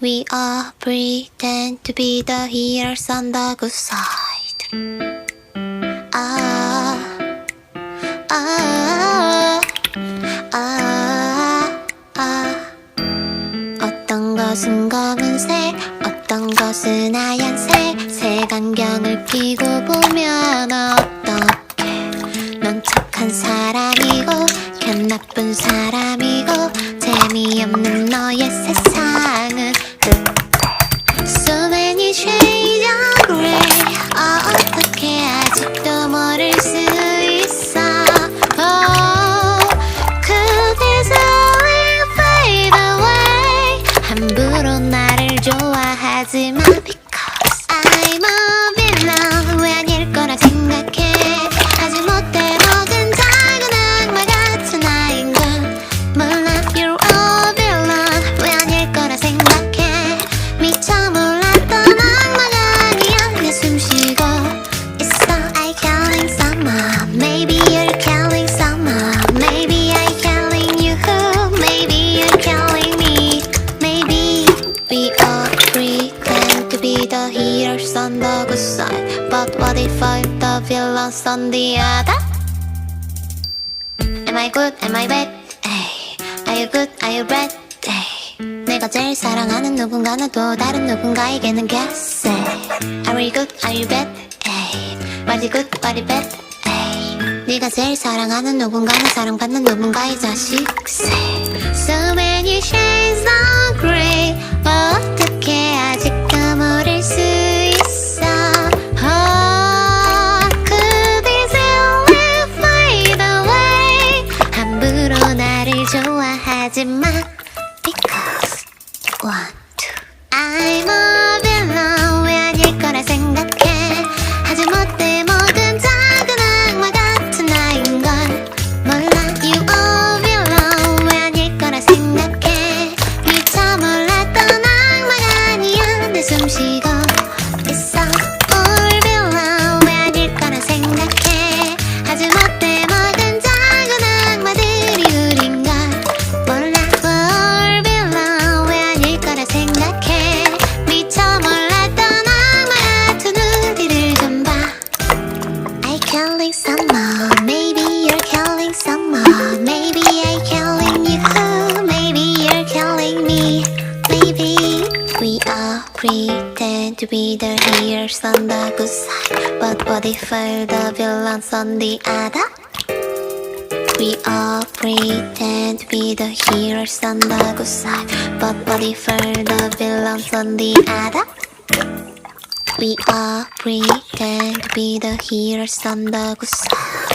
We all pretend to be the heroes on the good side. 아, 아, 아, 아. 어떤 것은 검은색, 어떤 것은 하얀색. 색안경을 끼고 보면 어떡해. 넌 착한 사람이고, 걔 나쁜 사람이고, 재미없는 heroes on the good side But what if I'm the villains on the other? Am I good? Am I bad? 에이, Are you good? Are you bad? 에이, 내가 제일 사랑하는 누군가는 또 다른 누군가에게는 guess Are we good? Are you bad? 에이, What is good? What is bad? 에이, 네가 제일 사랑하는 누군가는 사랑받는 누군가의 자식 Say, 하지 마 Because one, two I'm a killing someone maybe you're killing someone maybe I killing you maybe you're killing me. Maybe we all pretend to be the heroes on the good side. But what if we're the villains on the other? We all pretend to be the heroes on the good side, but what if we're the villains on the other? We all pretend to be the heroes on the good side.